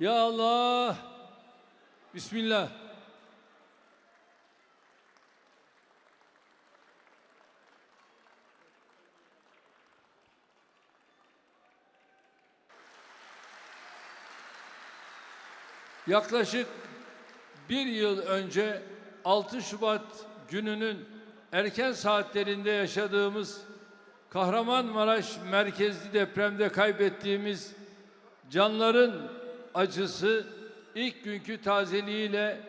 Ya Allah. Bismillah. Yaklaşık bir yıl önce 6 Şubat gününün erken saatlerinde yaşadığımız Kahramanmaraş merkezli depremde kaybettiğimiz canların acısı ilk günkü tazeliğiyle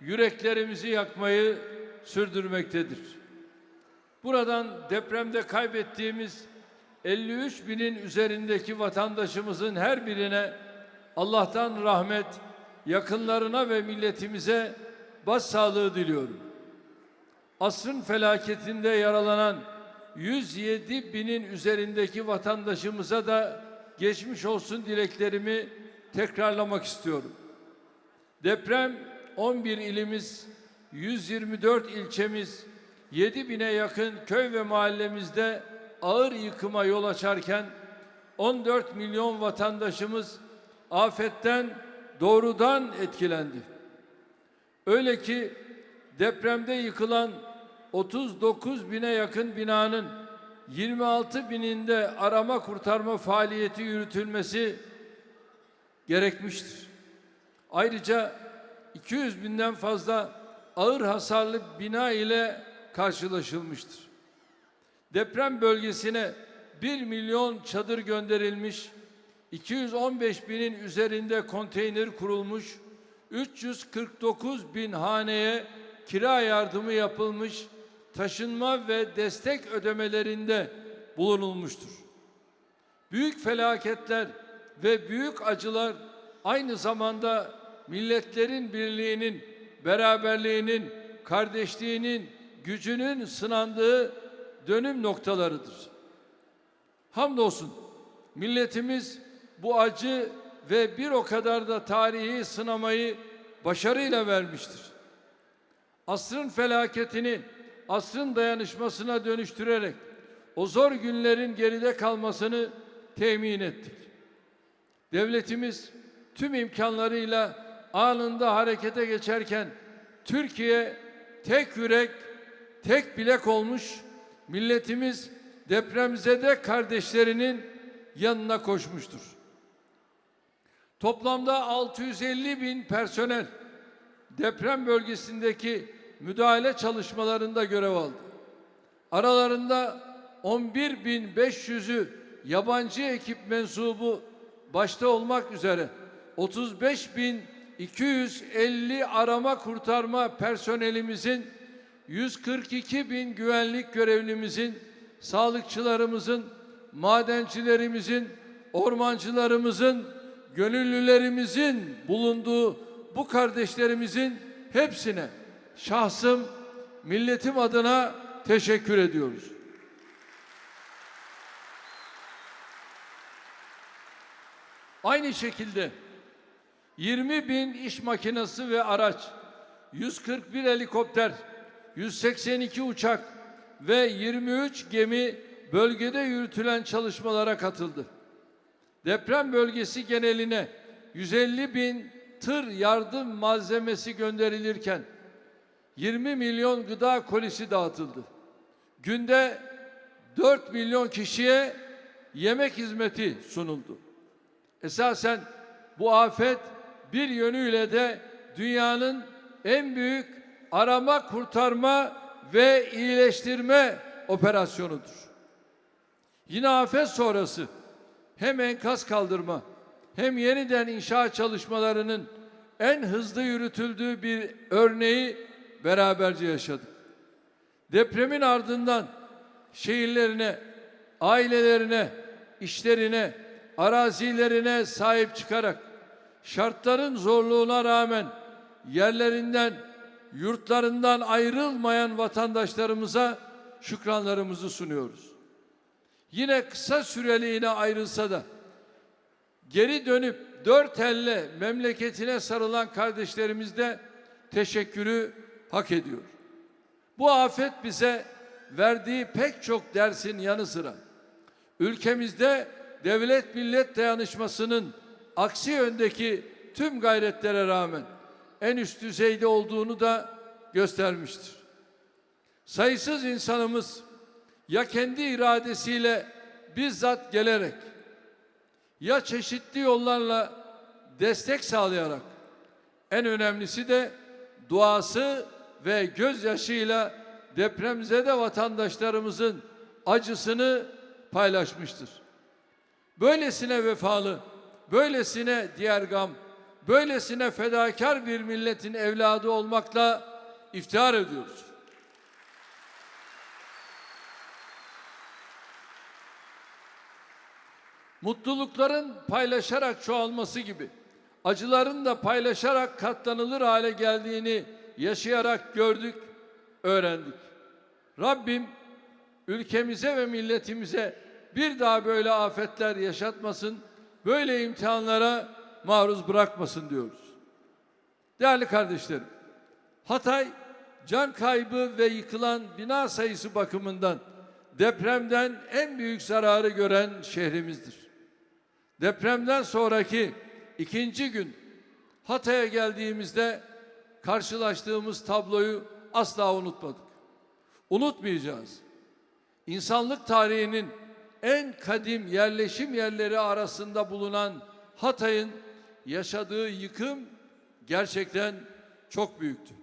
yüreklerimizi yakmayı sürdürmektedir. Buradan depremde kaybettiğimiz 53 binin üzerindeki vatandaşımızın her birine Allah'tan rahmet, yakınlarına ve milletimize başsağlığı diliyorum. Asrın felaketinde yaralanan 107 binin üzerindeki vatandaşımıza da geçmiş olsun dileklerimi tekrarlamak istiyorum. Deprem 11 ilimiz, 124 ilçemiz, 7 bine yakın köy ve mahallemizde ağır yıkıma yol açarken 14 milyon vatandaşımız afetten doğrudan etkilendi. Öyle ki depremde yıkılan 39 bine yakın binanın 26 bininde arama kurtarma faaliyeti yürütülmesi gerekmiştir. Ayrıca 200 binden fazla ağır hasarlı bina ile karşılaşılmıştır. Deprem bölgesine 1 milyon çadır gönderilmiş, 215 binin üzerinde konteyner kurulmuş, 349 bin haneye kira yardımı yapılmış, taşınma ve destek ödemelerinde bulunulmuştur. Büyük felaketler ve büyük acılar aynı zamanda milletlerin birliğinin, beraberliğinin, kardeşliğinin, gücünün sınandığı dönüm noktalarıdır. Hamdolsun milletimiz bu acı ve bir o kadar da tarihi sınamayı başarıyla vermiştir. Asrın felaketini asrın dayanışmasına dönüştürerek o zor günlerin geride kalmasını temin ettik. Devletimiz tüm imkanlarıyla anında harekete geçerken Türkiye tek yürek, tek bilek olmuş, milletimiz depremzede kardeşlerinin yanına koşmuştur. Toplamda 650 bin personel deprem bölgesindeki müdahale çalışmalarında görev aldı. Aralarında 11.500'ü yabancı ekip mensubu başta olmak üzere 35.250 arama kurtarma personelimizin 142 bin güvenlik görevlimizin, sağlıkçılarımızın, madencilerimizin, ormancılarımızın, gönüllülerimizin bulunduğu bu kardeşlerimizin hepsine şahsım, milletim adına teşekkür ediyoruz. Aynı şekilde 20 bin iş makinesi ve araç, 141 helikopter, 182 uçak ve 23 gemi bölgede yürütülen çalışmalara katıldı. Deprem bölgesi geneline 150 bin tır yardım malzemesi gönderilirken 20 milyon gıda kolisi dağıtıldı. Günde 4 milyon kişiye yemek hizmeti sunuldu. Esasen bu afet bir yönüyle de dünyanın en büyük arama, kurtarma ve iyileştirme operasyonudur. Yine afet sonrası hem enkaz kaldırma hem yeniden inşa çalışmalarının en hızlı yürütüldüğü bir örneği beraberce yaşadık. Depremin ardından şehirlerine, ailelerine, işlerine, arazilerine sahip çıkarak şartların zorluğuna rağmen yerlerinden, yurtlarından ayrılmayan vatandaşlarımıza şükranlarımızı sunuyoruz. Yine kısa süreliğine ayrılsa da geri dönüp dört elle memleketine sarılan kardeşlerimiz de teşekkürü hak ediyor. Bu afet bize verdiği pek çok dersin yanı sıra ülkemizde devlet millet dayanışmasının aksi yöndeki tüm gayretlere rağmen en üst düzeyde olduğunu da göstermiştir. Sayısız insanımız ya kendi iradesiyle bizzat gelerek ya çeşitli yollarla destek sağlayarak en önemlisi de duası ve gözyaşıyla depremzede vatandaşlarımızın acısını paylaşmıştır. Böylesine vefalı, böylesine diğer gam, böylesine fedakar bir milletin evladı olmakla iftihar ediyoruz. Mutlulukların paylaşarak çoğalması gibi acıların da paylaşarak katlanılır hale geldiğini yaşayarak gördük, öğrendik. Rabbim ülkemize ve milletimize bir daha böyle afetler yaşatmasın, böyle imtihanlara maruz bırakmasın diyoruz. Değerli kardeşlerim, Hatay can kaybı ve yıkılan bina sayısı bakımından depremden en büyük zararı gören şehrimizdir. Depremden sonraki ikinci gün Hatay'a geldiğimizde karşılaştığımız tabloyu asla unutmadık. Unutmayacağız. İnsanlık tarihinin en kadim yerleşim yerleri arasında bulunan Hatay'ın yaşadığı yıkım gerçekten çok büyüktü.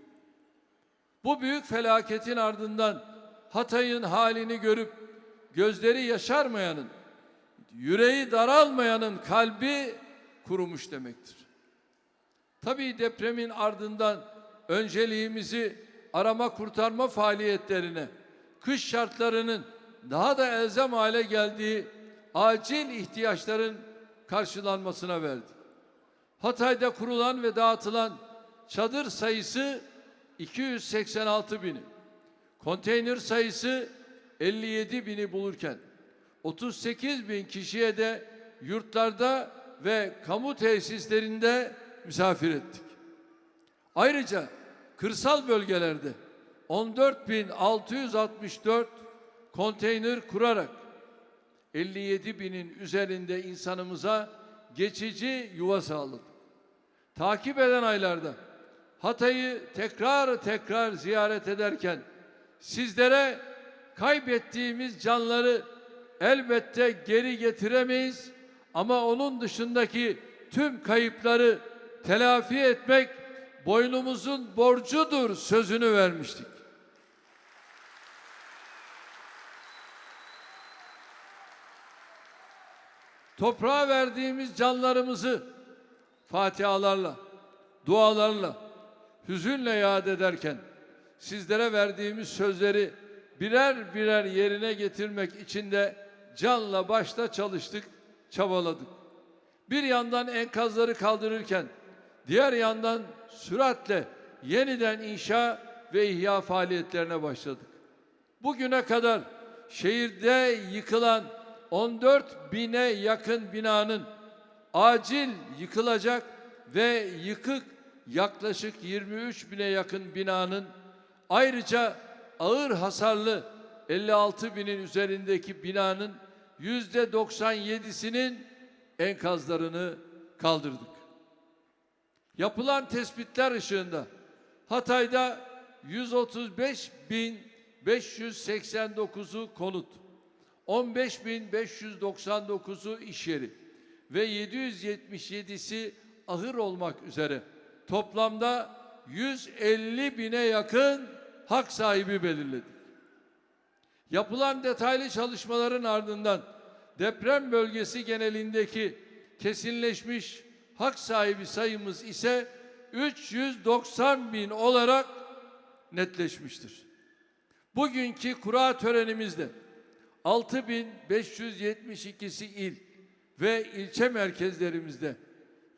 Bu büyük felaketin ardından Hatay'ın halini görüp gözleri yaşarmayanın, yüreği daralmayanın kalbi kurumuş demektir. Tabii depremin ardından önceliğimizi arama kurtarma faaliyetlerine, kış şartlarının daha da elzem hale geldiği acil ihtiyaçların karşılanmasına verdik. Hatay'da kurulan ve dağıtılan çadır sayısı 286 bini, konteyner sayısı 57 bini bulurken 38 bin kişiye de yurtlarda ve kamu tesislerinde misafir ettik. Ayrıca kırsal bölgelerde 14.664 konteyner kurarak 57 binin üzerinde insanımıza geçici yuva sağladık. Takip eden aylarda Hatay'ı tekrar tekrar ziyaret ederken sizlere kaybettiğimiz canları elbette geri getiremeyiz ama onun dışındaki tüm kayıpları telafi etmek boynumuzun borcudur sözünü vermiştik. Toprağa verdiğimiz canlarımızı fatihalarla, dualarla, hüzünle yad ederken sizlere verdiğimiz sözleri birer birer yerine getirmek için de canla başla çalıştık, çabaladık. Bir yandan enkazları kaldırırken diğer yandan süratle yeniden inşa ve ihya faaliyetlerine başladık. Bugüne kadar şehirde yıkılan 14 bine yakın binanın acil yıkılacak ve yıkık yaklaşık 23 bine yakın binanın ayrıca ağır hasarlı 56 binin üzerindeki binanın yüzde 97'sinin enkazlarını kaldırdık. Yapılan tespitler ışığında Hatay'da 135.589'u konut, 15.599'u iş yeri ve 777'si ahır olmak üzere toplamda 150 bine yakın hak sahibi belirledik. Yapılan detaylı çalışmaların ardından deprem bölgesi genelindeki kesinleşmiş hak sahibi sayımız ise 390 bin olarak netleşmiştir. Bugünkü kura törenimizde 6572'si il ve ilçe merkezlerimizde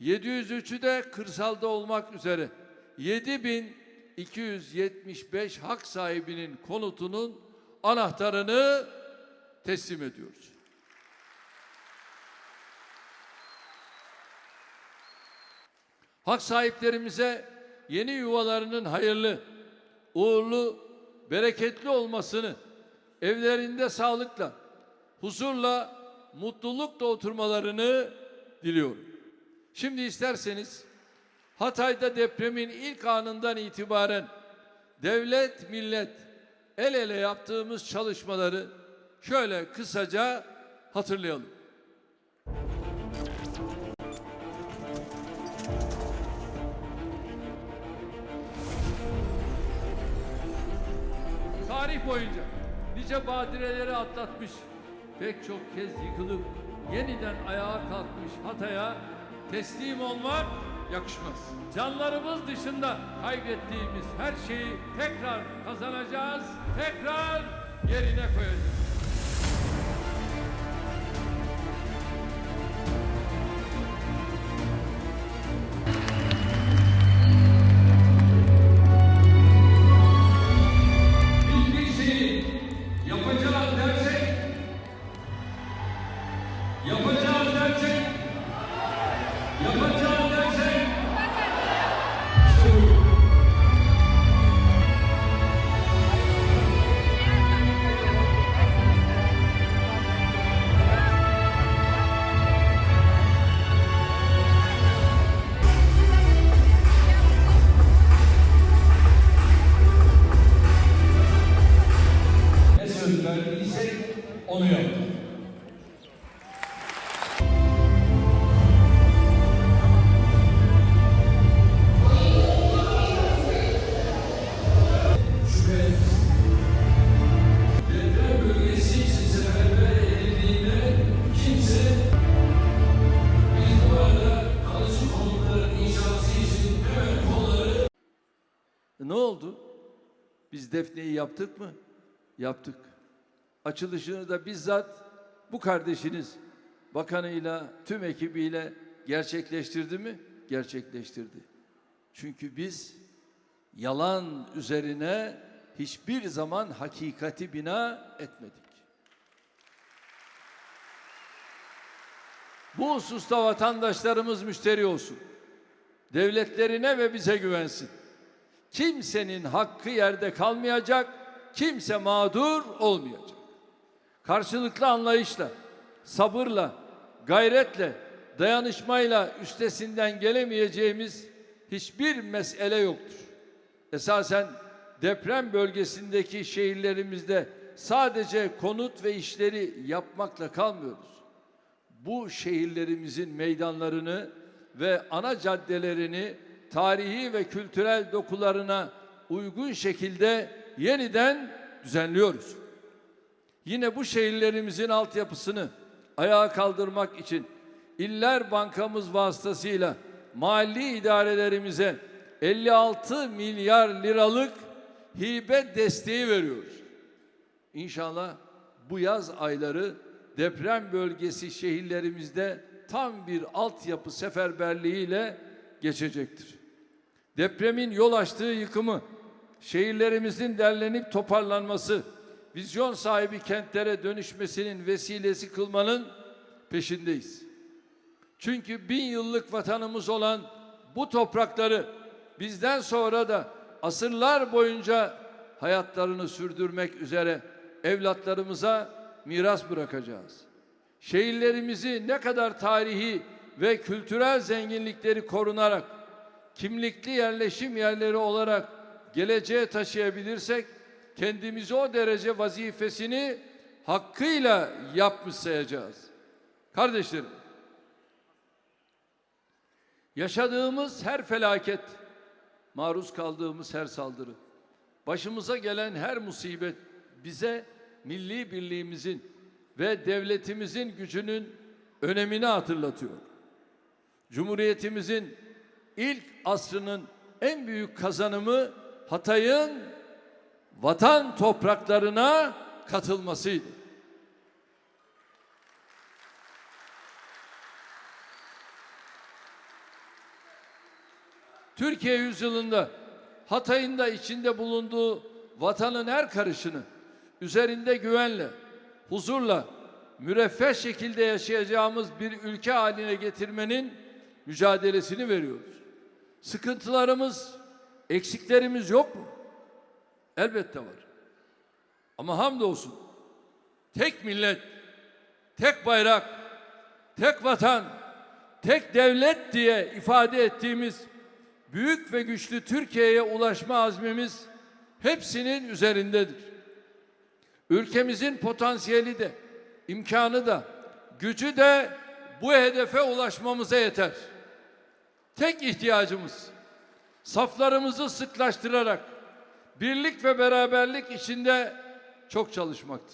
703'ü de kırsalda olmak üzere 7275 hak sahibinin konutunun anahtarını teslim ediyoruz. Hak sahiplerimize yeni yuvalarının hayırlı, uğurlu, bereketli olmasını, evlerinde sağlıkla, huzurla, mutlulukla oturmalarını diliyorum. Şimdi isterseniz Hatay'da depremin ilk anından itibaren devlet, millet el ele yaptığımız çalışmaları şöyle kısaca hatırlayalım. Tarih boyunca nice badireleri atlatmış, pek çok kez yıkılıp yeniden ayağa kalkmış Hatay'a teslim olmak yakışmaz. Canlarımız dışında kaybettiğimiz her şeyi tekrar kazanacağız, tekrar yerine koyacağız. Defne'yi yaptık mı? Yaptık. Açılışını da bizzat bu kardeşiniz bakanıyla, tüm ekibiyle gerçekleştirdi mi? Gerçekleştirdi. Çünkü biz yalan üzerine hiçbir zaman hakikati bina etmedik. Bu hususta vatandaşlarımız müşteri olsun. Devletlerine ve bize güvensin. Kimsenin hakkı yerde kalmayacak, kimse mağdur olmayacak. Karşılıklı anlayışla, sabırla, gayretle, dayanışmayla üstesinden gelemeyeceğimiz hiçbir mesele yoktur. Esasen deprem bölgesindeki şehirlerimizde sadece konut ve işleri yapmakla kalmıyoruz bu şehirlerimizin meydanlarını ve ana caddelerini tarihi ve kültürel dokularına uygun şekilde yeniden düzenliyoruz. Yine bu şehirlerimizin altyapısını ayağa kaldırmak için İller Bankamız vasıtasıyla mali idarelerimize 56 milyar liralık hibe desteği veriyoruz. İnşallah bu yaz ayları deprem bölgesi şehirlerimizde tam bir altyapı seferberliğiyle geçecektir. Depremin yol açtığı yıkımı, şehirlerimizin derlenip toparlanması, vizyon sahibi kentlere dönüşmesinin vesilesi kılmanın peşindeyiz. Çünkü bin yıllık vatanımız olan bu toprakları bizden sonra da asırlar boyunca hayatlarını sürdürmek üzere evlatlarımıza miras bırakacağız. Şehirlerimizi ne kadar tarihi ve kültürel zenginlikleri korunarak kimlikli yerleşim yerleri olarak geleceğe taşıyabilirsek kendimizi o derece vazifesini hakkıyla yapmış sayacağız. Kardeşlerim, yaşadığımız her felaket, maruz kaldığımız her saldırı, başımıza gelen her musibet bize milli birliğimizin ve devletimizin gücünün önemini hatırlatıyor. Cumhuriyetimizin ilk asrının en büyük kazanımı Hatay'ın vatan topraklarına katılmasıydı. Türkiye yüzyılında Hatay'ın da içinde bulunduğu vatanın her karışını üzerinde güvenle, huzurla, müreffeh şekilde yaşayacağımız bir ülke haline getirmenin mücadelesini veriyoruz. Sıkıntılarımız, eksiklerimiz yok mu? Elbette var. Ama hamdolsun tek millet, tek bayrak, tek vatan, tek devlet diye ifade ettiğimiz büyük ve güçlü Türkiye'ye ulaşma azmimiz hepsinin üzerindedir. Ülkemizin potansiyeli de, imkanı da, gücü de bu hedefe ulaşmamıza yeter. Tek ihtiyacımız saflarımızı sıklaştırarak birlik ve beraberlik içinde çok çalışmaktır.